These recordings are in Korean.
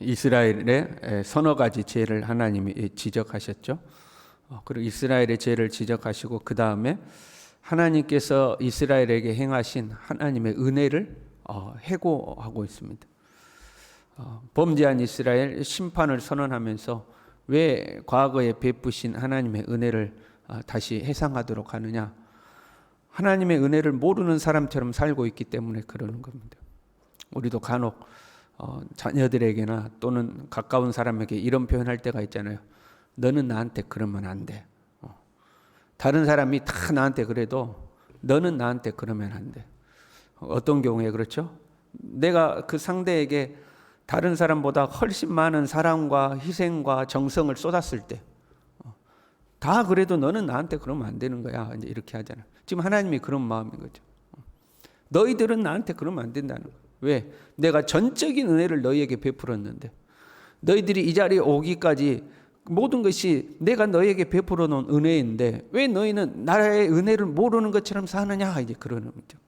이스라엘의 서너 가지 죄를 하나님이 지적하셨죠. 어, 그리고 이스라엘의 죄를 지적하시고 그 다음에 하나님께서 이스라엘에게 행하신 하나님의 은혜를 어, 해고하고 있습니다. 어, 범죄한 이스라엘 심판을 선언하면서 왜 과거에 베푸신 하나님의 은혜를 어, 다시 해상하도록 하느냐? 하나님의 은혜를 모르는 사람처럼 살고 있기 때문에 그러는 겁니다. 우리도 간혹 어, 자녀들에게나 또는 가까운 사람에게 이런 표현할 때가 있잖아요. 너는 나한테 그러면 안 돼. 어. 다른 사람이 다 나한테 그래도 너는 나한테 그러면 안 돼. 어떤 경우에 그렇죠? 내가 그 상대에게 다른 사람보다 훨씬 많은 사랑과 희생과 정성을 쏟았을 때, 어, 다 그래도 너는 나한테 그러면 안 되는 거야. 이제 이렇게 하잖아. 지금 하나님이 그런 마음인 거죠. 어. 너희들은 나한테 그러면 안 된다는 거야. 왜? 내가 전적인 은혜를 너희에게 베풀었는데, 너희들이 이 자리에 오기까지 모든 것이 내가 너희에게 베풀어 놓은 은혜인데, 왜 너희는 나의 은혜를 모르는 것처럼 사느냐? 이제 그러는 거죠.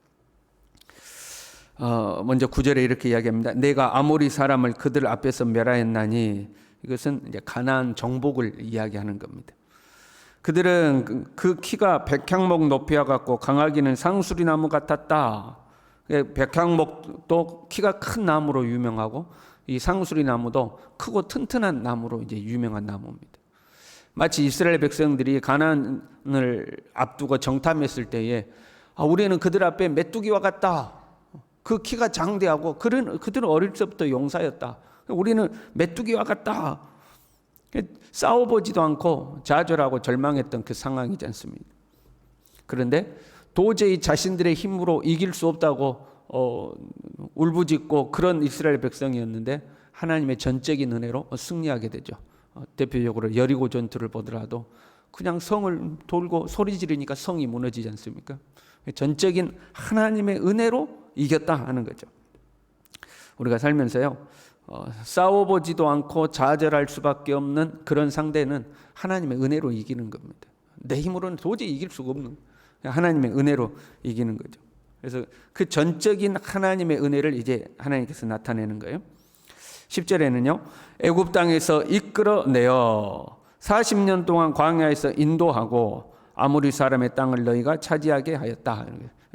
어, 먼저 구절에 이렇게 이야기합니다. 내가 아모리 사람을 그들 앞에서 멸하였나니 이것은 이제 가나안 정복을 이야기하는 겁니다. 그들은 그- 그 키가 백향목 높이와 같고 강하기는 상수리 나무 같았다. 예, 백향목도 키가 큰 나무로 유명하고 이 상수리 나무도 크고 튼튼한 나무로 이제 유명한 나무입니다. 마치 이스라엘 백성들이 가나안을 앞두고 정탐했을 때에 아, 우리는 그들 앞에 메뚜기와 같다. 그 키가 장대하고 그들은, 그들은 어릴 때부터 용사였다. 우리는 메뚜기와 같다. 싸워보지도 않고 좌절하고 절망했던 그 상황이지 않습니까? 그런데 도저히 자신들의 힘으로 이길 수 없다고 어, 울부짖고 그런 이스라엘 백성이었는데 하나님의 전적인 은혜로 승리하게 되죠. 어, 대표적으로 여리고 전투를 보더라도 그냥 성을 돌고 소리 지르니까 성이 무너지지 않습니까? 전적인 하나님의 은혜로 이겼다 하는 거죠. 우리가 살면서요, 어, 싸워보지도 않고 좌절할 수밖에 없는 그런 상대는 하나님의 은혜로 이기는 겁니다. 내 힘으로는 도저히 이길 수가 없는 하나님의 은혜로 이기는 거죠. 그래서 그 전적인 하나님의 은혜를 이제 하나님께서 나타내는 거예요. 10절에는요. 애굽 땅에서 이끌어내어 40년 동안 광야에서 인도하고 아무리 사람의 땅을 너희가 차지하게 하였다.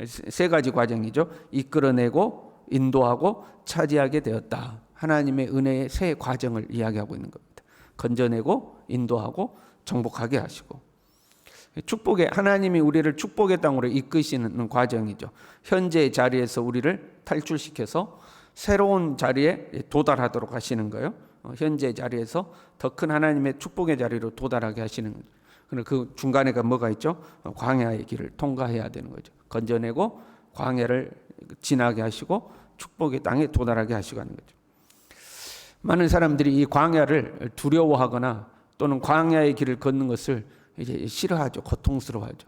세 가지 과정이죠. 이끌어내고 인도하고 차지하게 되었다. 하나님의 은혜의 세 과정을 이야기하고 있는 겁니다. 건져내고 인도하고 정복하게 하시고 축복의 하나님이 우리를 축복의 땅으로 이끄시는 과정이죠. 현재의 자리에서 우리를 탈출시켜서 새로운 자리에 도달하도록 하시는 거예요. 어, 현재 자리에서 더 큰 하나님의 축복의 자리로 도달하게 하시는 거죠. 그럼 그 중간에가 뭐가 있죠? 어, 광야의 길을 통과해야 되는 거죠. 건져내고 광야를 지나게 하시고 축복의 땅에 도달하게 하시고 하는 거죠. 많은 사람들이 이 광야를 두려워하거나 또는 광야의 길을 걷는 것을 이제 싫어하죠. 고통스러워하죠.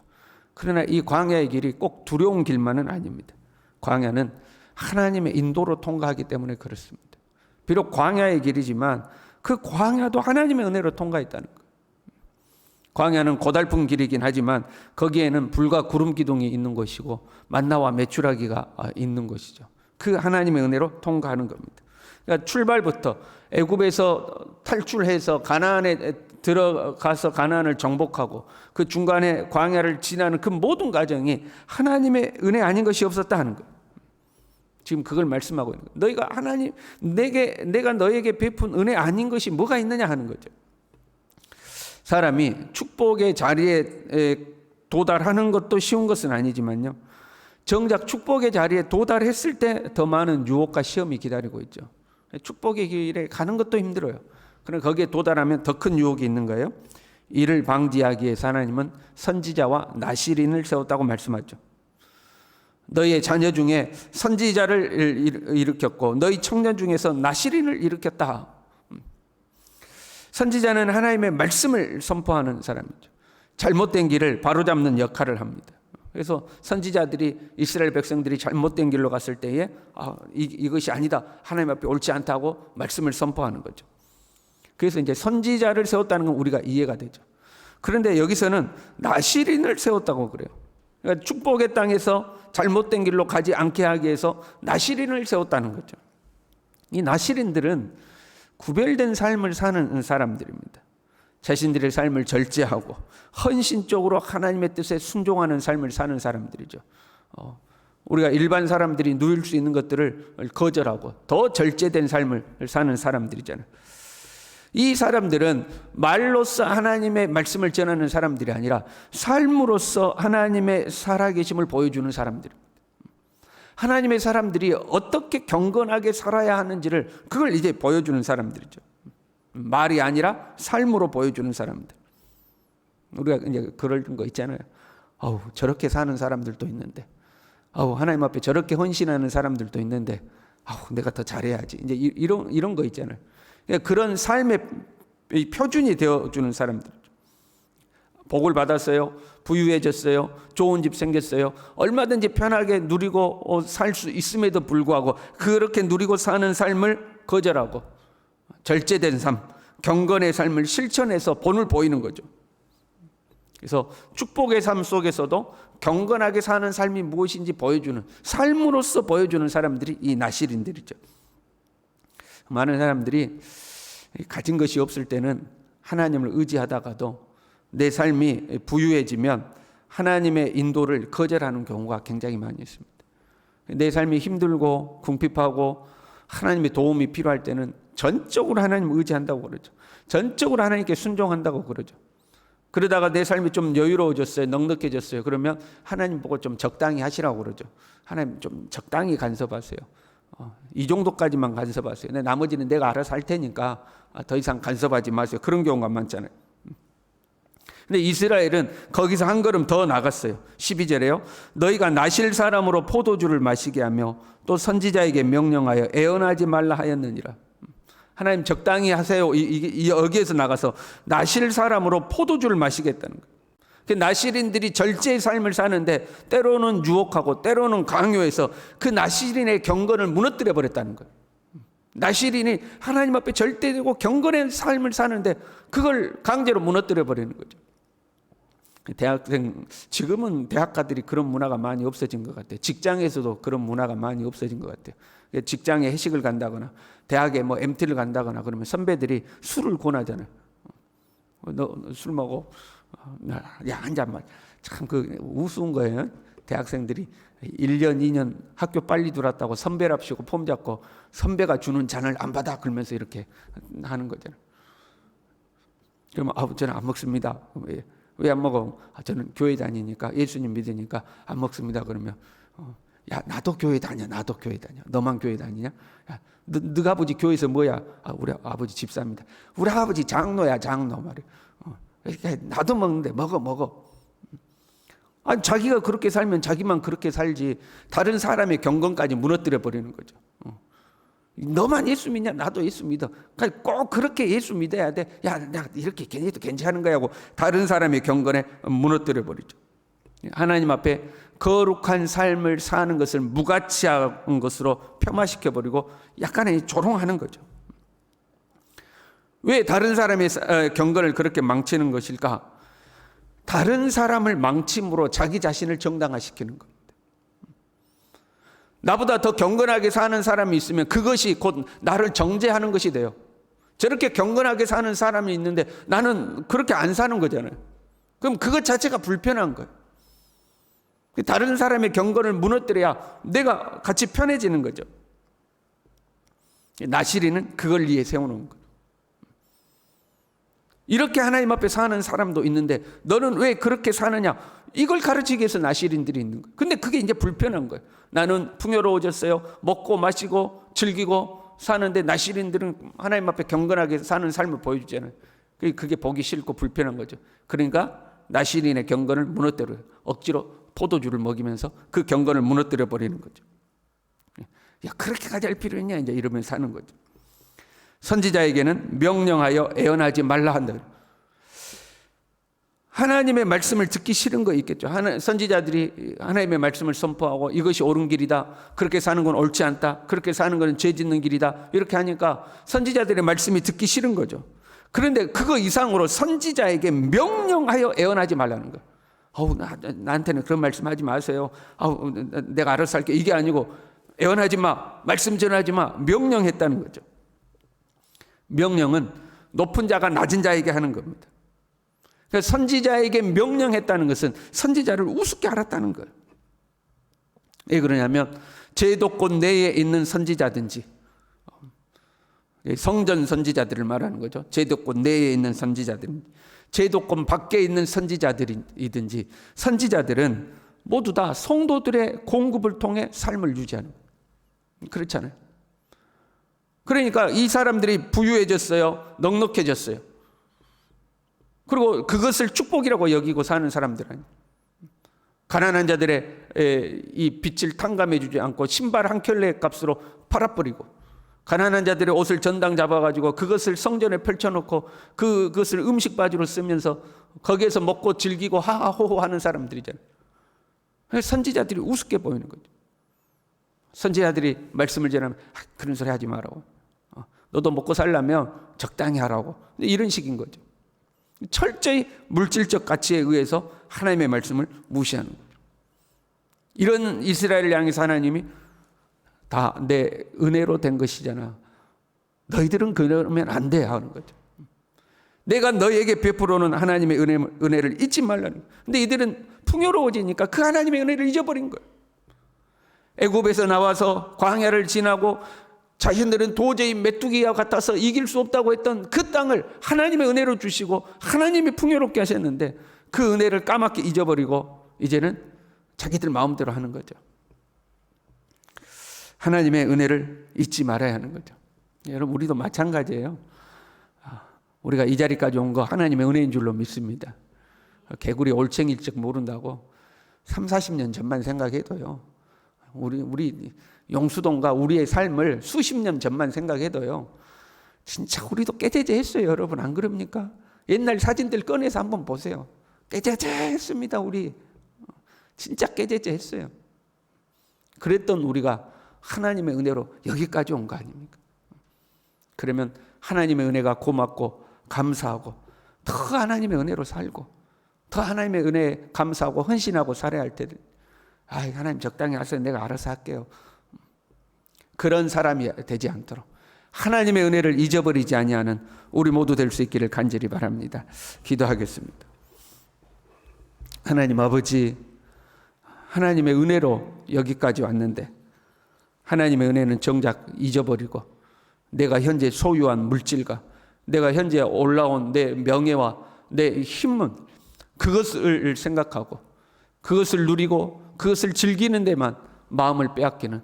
그러나 이 광야의 길이 꼭 두려운 길만은 아닙니다. 광야는 하나님의 인도로 통과하기 때문에 그렇습니다. 비록 광야의 길이지만 그 광야도 하나님의 은혜로 통과했다는 거예요. 광야는 고달픈 길이긴 하지만 거기에는 불과 구름 기둥이 있는 것이고 만나와 메추라기가 있는 것이죠. 그 하나님의 은혜로 통과하는 겁니다. 그러니까 출발부터 애굽에서 탈출해서 가나안에 들어가서 가나안을 정복하고 그 중간에 광야를 지나는 그 모든 과정이 하나님의 은혜 아닌 것이 없었다 하는 거예요. 지금 그걸 말씀하고 있는 거예요. 너희가 하나님 내게 내가 너에게 베푼 은혜 아닌 것이 뭐가 있느냐 하는 거죠. 사람이 축복의 자리에 도달하는 것도 쉬운 것은 아니지만요. 정작 축복의 자리에 도달했을 때 더 많은 유혹과 시험이 기다리고 있죠. 축복의 길에 가는 것도 힘들어요. 그럼 거기에 도달하면 더 큰 유혹이 있는 거예요. 이를 방지하기 위해서 하나님은 선지자와 나시린을 세웠다고 말씀하죠. 너희의 자녀 중에 선지자를 일으켰고 너희 청년 중에서 나시린을 일으켰다. 선지자는 하나님의 말씀을 선포하는 사람이죠. 잘못된 길을 바로잡는 역할을 합니다. 그래서 선지자들이 이스라엘 백성들이 잘못된 길로 갔을 때에 아, 이, 이것이 아니다. 하나님 앞에 옳지 않다고 말씀을 선포하는 거죠. 그래서 이제 선지자를 세웠다는 건 우리가 이해가 되죠. 그런데 여기서는 나시린을 세웠다고 그래요. 그러니까 축복의 땅에서 잘못된 길로 가지 않게 하기 위해서 나시린을 세웠다는 거죠. 이 나시린들은 구별된 삶을 사는 사람들입니다. 자신들의 삶을 절제하고 헌신적으로 하나님의 뜻에 순종하는 삶을 사는 사람들이죠. 어, 우리가 일반 사람들이 누릴 수 있는 것들을 거절하고 더 절제된 삶을 사는 사람들이잖아요. 이 사람들은 말로써 하나님의 말씀을 전하는 사람들이 아니라 삶으로서 하나님의 살아계심을 보여주는 사람들입니다. 하나님의 사람들이 어떻게 경건하게 살아야 하는지를 그걸 이제 보여주는 사람들이죠. 말이 아니라 삶으로 보여주는 사람들. 우리가 이제 그런 거 있잖아요. 아우 저렇게 사는 사람들도 있는데, 아우 하나님 앞에 저렇게 헌신하는 사람들도 있는데, 아우 내가 더 잘해야지. 이제 이런 이런 거 있잖아요. 그러니까 그런 삶의 표준이 되어주는 사람들. 복을 받았어요. 부유해졌어요. 좋은 집 생겼어요. 얼마든지 편하게 누리고 어, 살수 있음에도 불구하고 그렇게 누리고 사는 삶을 거절하고 절제된 삶, 경건의 삶을 실천해서 본을 보이는 거죠. 그래서 축복의 삶 속에서도 경건하게 사는 삶이 무엇인지 보여주는 삶으로서 보여주는 사람들이 이 나실인들이죠. 많은 사람들이 가진 것이 없을 때는 하나님을 의지하다가도 내 삶이 부유해지면 하나님의 인도를 거절하는 경우가 굉장히 많이 있습니다. 내 삶이 힘들고 궁핍하고 하나님의 도움이 필요할 때는 전적으로 하나님을 의지한다고 그러죠. 전적으로 하나님께 순종한다고 그러죠. 그러다가 내 삶이 좀 여유로워졌어요. 넉넉해졌어요. 그러면 하나님 보고 좀 적당히 하시라고 그러죠. 하나님 좀 적당히 간섭하세요. 어, 이 정도까지만 간섭하세요. 네, 나머지는 내가 알아서 할 테니까 아, 더 이상 간섭하지 마세요. 그런 경우가 많잖아요. 근데 이스라엘은 거기서 한 걸음 더 나갔어요. 12절에요. 너희가 나실 사람으로 포도주를 마시게 하며 또 선지자에게 명령하여 애언하지 말라 하였느니라. 하나님 적당히 하세요. 이, 이, 이 여기에서 나가서 나실 사람으로 포도주를 마시겠다는 거예요. 그 나실인들이 절제의 삶을 사는데 때로는 유혹하고 때로는 강요해서 그 나실인의 경건을 무너뜨려 버렸다는 거예요. 나실인이 하나님 앞에 절대되고 경건의 삶을 사는데 그걸 강제로 무너뜨려 버리는 거죠. 대학생 지금은 대학가들이 그런 문화가 많이 없어진 것 같아요. 직장에서도 그런 문화가 많이 없어진 것 같아요. 직장에 회식을 간다거나 대학에 뭐 MT를 간다거나 그러면 선배들이 술을 권하잖아요. 어, 너술 먹어? 어, 야 한 잔만. 참 그 우스운 거예요. 대학생들이 1년, 2년 학교 빨리 들어왔다고 선배랍시고 폼 잡고 선배가 주는 잔을 안 받아 그러면서 이렇게 하는 거잖아요. 그러면 아, 저는 안 먹습니다. 왜 안 먹어? 아, 저는 교회 다니니까 예수님 믿으니까 안 먹습니다. 그러면 어, 야 나도 교회 다녀. 나도 교회 다녀. 너만 교회 다니냐? 야, 너, 너 아버지 교회에서 뭐야? 아, 우리 아버지 집사입니다. 우리 아버지 장로야 장로 말이야. 어, 나도 먹는데 먹어 먹어. 아 자기가 그렇게 살면 자기만 그렇게 살지 다른 사람의 경건까지 무너뜨려 버리는 거죠. 어. 너만 예수 믿냐? 나도 예수 믿어. 그러니까 꼭 그렇게 예수 믿어야 돼. 야, 나 이렇게 괜히도 괜찮은 거야 고 다른 사람의 경건에 무너뜨려 버리죠. 하나님 앞에 거룩한 삶을 사는 것을 무가치한 것으로 폄하시켜 버리고 약간의 조롱하는 거죠. 왜 다른 사람의 어, 경건을 그렇게 망치는 것일까? 다른 사람을 망침으로 자기 자신을 정당화시키는 겁니다. 나보다 더 경건하게 사는 사람이 있으면 그것이 곧 나를 정죄하는 것이 돼요. 저렇게 경건하게 사는 사람이 있는데 나는 그렇게 안 사는 거잖아요. 그럼 그것 자체가 불편한 거예요. 다른 사람의 경건을 무너뜨려야 내가 같이 편해지는 거죠. 나시리는 그걸 위해 세워놓은 거예요. 이렇게 하나님 앞에 사는 사람도 있는데 너는 왜 그렇게 사느냐? 이걸 가르치기 위해서 나시린들이 있는 거예요. 근데 그게 이제 불편한 거예요. 나는 풍요로워졌어요. 먹고 마시고 즐기고 사는데 나시린들은 하나님 앞에 경건하게 사는 삶을 보여주잖아요. 그게 보기 싫고 불편한 거죠. 그러니까 나시린의 경건을 무너뜨려요. 억지로 포도주를 먹이면서 그 경건을 무너뜨려 버리는 거죠. 야 그렇게 가질 필요 있냐 이제 이러면 사는 거죠. 선지자에게는 명령하여 애언하지 말라 한다. 하나님의 말씀을 듣기 싫은 거 있겠죠. 하나, 선지자들이 하나님의 말씀을 선포하고 이것이 옳은 길이다. 그렇게 사는 건 옳지 않다. 그렇게 사는 것은 죄 짓는 길이다. 이렇게 하니까 선지자들의 말씀이 듣기 싫은 거죠. 그런데 그거 이상으로 선지자에게 명령하여 애언하지 말라는 거예요. 어우, 나, 나한테는 그런 말씀 하지 마세요. 아우, 내가 알아서 할게. 이게 아니고 애언하지 마. 말씀 전하지 마. 명령했다는 거죠. 명령은 높은 자가 낮은 자에게 하는 겁니다. 그러니까 선지자에게 명령했다는 것은 선지자를 우습게 알았다는 거예요. 왜 그러냐면 제도권 내에 있는 선지자든지 성전 선지자들을 말하는 거죠. 제도권 내에 있는 선지자들, 제도권 밖에 있는 선지자들이든지 선지자들은 모두 다 성도들의 공급을 통해 삶을 유지하는 거예요. 그렇잖아요. 그러니까 이 사람들이 부유해졌어요. 넉넉해졌어요. 그리고 그것을 축복이라고 여기고 사는 사람들 아니에요. 가난한 자들의 에, 이 빛을 탕감해 주지 않고 신발 한 켤레 값으로 팔아버리고 가난한 자들의 옷을 전당 잡아가지고 그것을 성전에 펼쳐놓고 그, 그것을 음식 바지로 쓰면서 거기에서 먹고 즐기고 하하호호 하는 사람들이잖아요. 선지자들이 우습게 보이는 거죠. 선지자들이 말씀을 전하면 아, 그런 소리 하지 말라고. 어, 너도 먹고 살려면 적당히 하라고. 이런 식인 거죠. 철저히 물질적 가치에 의해서 하나님의 말씀을 무시하는 거죠. 이런 이스라엘을 향해서 하나님이 다 내 은혜로 된 것이잖아. 너희들은 그러면 안 돼 하는 거죠. 내가 너에게 베풀어놓은 하나님의 은혜, 은혜를 잊지 말라는 거예요. 근데 이들은 풍요로워지니까 그 하나님의 은혜를 잊어버린 거예요. 애굽에서 나와서 광야를 지나고 자신들은 도저히 메뚜기와 같아서 이길 수 없다고 했던 그 땅을 하나님의 은혜로 주시고 하나님이 풍요롭게 하셨는데 그 은혜를 까맣게 잊어버리고 이제는 자기들 마음대로 하는 거죠. 하나님의 은혜를 잊지 말아야 하는 거죠. 여러분 우리도 마찬가지예요. 아, 우리가 이 자리까지 온 거 하나님의 은혜인 줄로 믿습니다. 개구리 올챙일적 모른다고 3, 40년 전만 생각해도요. 우리 우리 용수동과 우리의 삶을 수십 년 전만 생각해도요. 진짜 우리도 깨제제했어요, 여러분 안 그럽니까? 옛날 사진들 꺼내서 한번 보세요. 깨제제했습니다, 우리. 진짜 깨제제했어요. 그랬던 우리가 하나님의 은혜로 여기까지 온 거 아닙니까? 그러면 하나님의 은혜가 고맙고 감사하고 더 하나님의 은혜로 살고 더 하나님의 은혜에 감사하고 헌신하고 살아야 할 때들. 아 하나님 적당히 하세요. 내가 알아서 할게요. 그런 사람이 되지 않도록 하나님의 은혜를 잊어버리지 아니하는 우리 모두 될 수 있기를 간절히 바랍니다. 기도하겠습니다. 하나님 아버지 하나님의 은혜로 여기까지 왔는데 하나님의 은혜는 정작 잊어버리고 내가 현재 소유한 물질과 내가 현재 올라온 내 명예와 내 힘은 그것을 생각하고 그것을 누리고 그것을 즐기는 데만 마음을 빼앗기는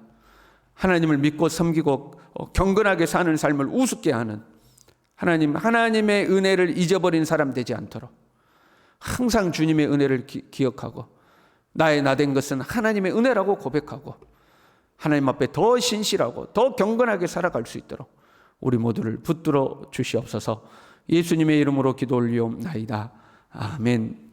하나님을 믿고 섬기고 어, 경건하게 사는 삶을 우습게 하는 하나님 하나님의 은혜를 잊어버린 사람 되지 않도록 항상 주님의 은혜를 기, 기억하고 나의 나된 것은 하나님의 은혜라고 고백하고 하나님 앞에 더 신실하고 더 경건하게 살아갈 수 있도록 우리 모두를 붙들어 주시옵소서 예수님의 이름으로 기도 올리옵나이다. 아멘.